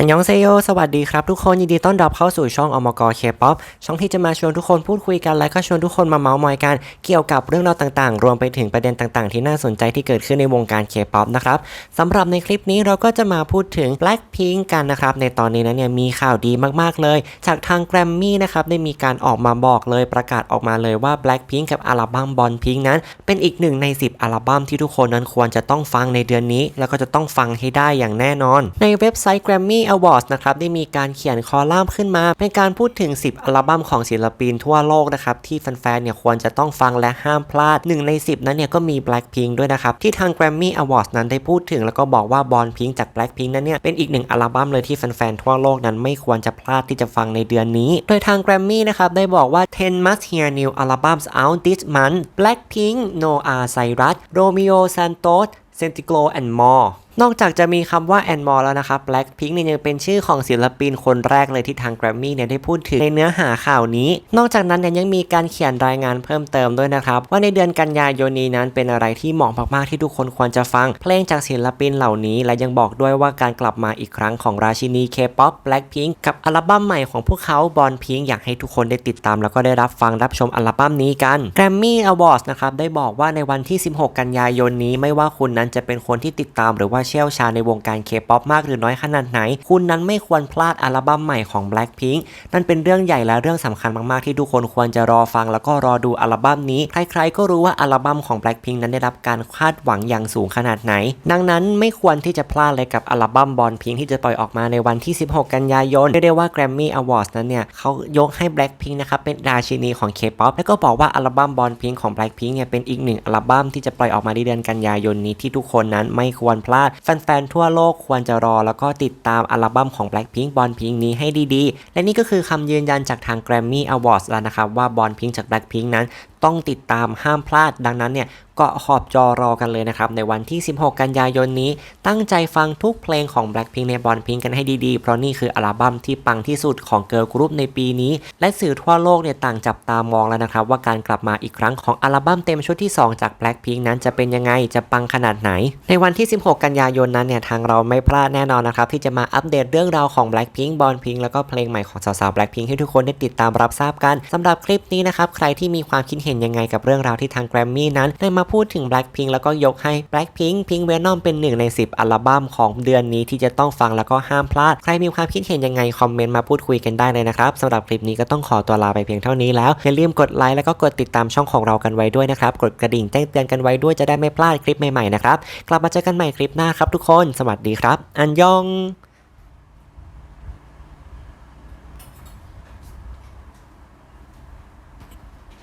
อันยองเซโยสวัสดีครับทุกคน ยินดีต้อนรับเข้าสู่ช่องอมกเคป๊อปช่องที่จะมาชวนทุกคนพูดคุยกัน และก็ชวนทุกคนมาเมาส์มอยกัน เกี่ยวกับเรื่องราวต่างๆ รวมไปถึงประเด็นต่างๆ ที่น่าสนใจที่เกิดขึ้นในวงการเคป๊อปนะครับสำหรับในคลิปนี้เราก็จะมาพูดถึง Blackpink กันนะครับ ในตอนนี้นะเนี่ยมีข่าวดีมากๆเลย จากทางแกรมมี่นะครับได้มีการออกมาบอกเลยประกาศออกมาเลยว่า Blackpink กับอัลบั้มบอลพิงนั้น เป็นอีกหนึ่งใน 10 อัลบั้มที่ทุกคนนั้นควรจะต้องฟังในเดือนนี้ แล้วก็จะต้องฟังให้ได้อย่างแน่นอน ในเว็บไซต์ Grammy Awards นะครับได้มีการเขียนคอลัมน์ขึ้นมา เป็นการพูดถึง 10 อัลบั้มของศิลปินทั่วโลกนะครับที่แฟนๆเนี่ยควรจะต้องฟังและห้ามพลาดหนึ่งใน 10 นั้นเนี่ยก็มี Blackpink ด้วยนะครับที่ทาง Grammy Awards นั้นได้พูดถึงแล้วก็บอกว่า Born Pink จาก Blackpink นั้นเนี่ยเป็นอีกหนึ่งอัลบั้มเลยที่แฟนๆทั่วโลกนั้นไม่ควรจะพลาดที่จะฟังในเดือนนี้ โดยทาง Grammy นะครับได้บอกว่า 10 must hear new albums out this month Blackpink Noah Cyrus Romeo Santos Sentiglo and more นอกจากจะมีคำว่า and more แล้วนะครับ Blackpink เนี่ยยังเป็นชื่อของศิลปินคนแรกเลยที่ทาง Grammy เนี่ยได้พูดถึงในเนื้อหาข่าวนี้ นอกจากนั้นเนี่ยยังมีการเขียนรายงานเพิ่มเติมด้วยนะครับ ว่าในเดือนกันยายนนี้นั้นเป็นอะไรที่เหมาะมากๆที่ทุกคนควรจะฟัง เพลงจากศิลปินเหล่านี้ และยังบอกด้วยว่าการกลับมาอีกครั้งของราชินี K-pop Blackpink กับอัลบั้มใหม่ของพวกเขา Born Pink อยากให้ทุกคนได้ติดตาม แล้วก็ได้รับฟังรับชมอัลบั้มนี้กัน Grammy Awards นะครับได้บอกว่าในวันที่ 16 กันยายนนี้ไม่ว่าคุณนั้นจะเป็นคนที่ติดตามหรือว่าเชี่ยวชาญในวงการ K-pop มากหรือน้อยขนาดไหน คุณนั้นไม่ควรพลาดอัลบั้มใหม่ของ Blackpink นั่นเป็นเรื่องใหญ่และเรื่องสำคัญมากๆที่ทุกคนควรจะรอฟังแล้วก็รอดูอัลบั้มนี้ ใครๆก็รู้ว่าอัลบั้มของ Blackpink นั้นได้รับการคาดหวังอย่างสูงขนาดไหน ดังนั้นไม่ควรที่จะพลาดเลยกับอัลบั้ม Born Pink ที่จะปล่อยออกมาในวันที่ 16 กันยายนเรียกได้ว่า Grammy Awards นั้นเนี่ยเขายกให้ Blackpink นะครับเป็นราชินีของ K-pop แล้วก็บอกว่าอัลบั้ม Born Pink ของ Blackpink เนี่ยเป็นอีกหนึ่งอัลบั้มที่จะปล่อยออกมาในเดือนกันยายนนี้ที่ทุกคนนั้นไม่ควรพลาดแฟนๆ ทั่วโลกควรจะรอแล้วก็ติดตามอัลบั้มของ Blackpink บอลพิงนี้ให้ดีๆ และนี่ก็คือคำยืนยันจากทาง Grammy Awards แล้วนะครับว่าบอลพิงจาก Blackpink นั้นต้องติดตามห้ามพลาดดังนั้นเนี่ยก็ขอบจอรอกันเลยนะครับในวันที่ 16 กันยายนนี้ ตั้งใจฟังทุกเพลงของ Blackpink ใน Born Pink กันให้ดีๆ เพราะนี่คืออัลบั้มที่ปังที่สุดของเกิร์ลกรุ๊ปในปีนี้ และสื่อทั่วโลกเนี่ยต่างจับตามองแล้วนะครับ ว่าการกลับมาอีกครั้งของอัลบั้มเต็มชุดที่ 2 จาก Blackpink นั้นจะเป็นยังไงจะปังขนาดไหน ในวันที่ 16 กันยายนนั้นเนี่ยทางเราไม่พลาดแน่นอนนะครับที่จะมาอัปเดตเรื่องราวของ Blackpink Born Pink แล้วก็เพลงใหม่ของสาวๆ Blackpink ให้ทุกคนได้ติดตามรับทราบกันสำหรับคลิปนี้นะครับใครที่มีความคิดเห็นห็นยังไงกับเรื่องราวที่ทาง Grammy นั้น ได้มาพูดถึง Blackpink แล้วก็ยกให้ Blackpink Pink Venom เป็นหนึ่งใน 10 อัลบั้มของเดือนนี้ที่จะต้องฟังแล้วก็ห้ามพลาด ใครมีความคิดเห็นยังไงคอมเมนต์มาพูดคุยกันได้เลยนะครับสำหรับคลิปนี้ก็ต้องขอตัวลาไปเพียงเท่านี้แล้วอย่าลืมกดไลค์แล้วก็กดติดตามช่องของเรากันไว้ด้วยนะครับกดกระดิ่งแจ้งเตือนกันไว้ด้วยจะได้ไม่พลาดคลิปใหม่ๆนะครับกลับมาเจอกันใหม่คลิปหน้าครับทุกคน สวัสดีครับ อันยอง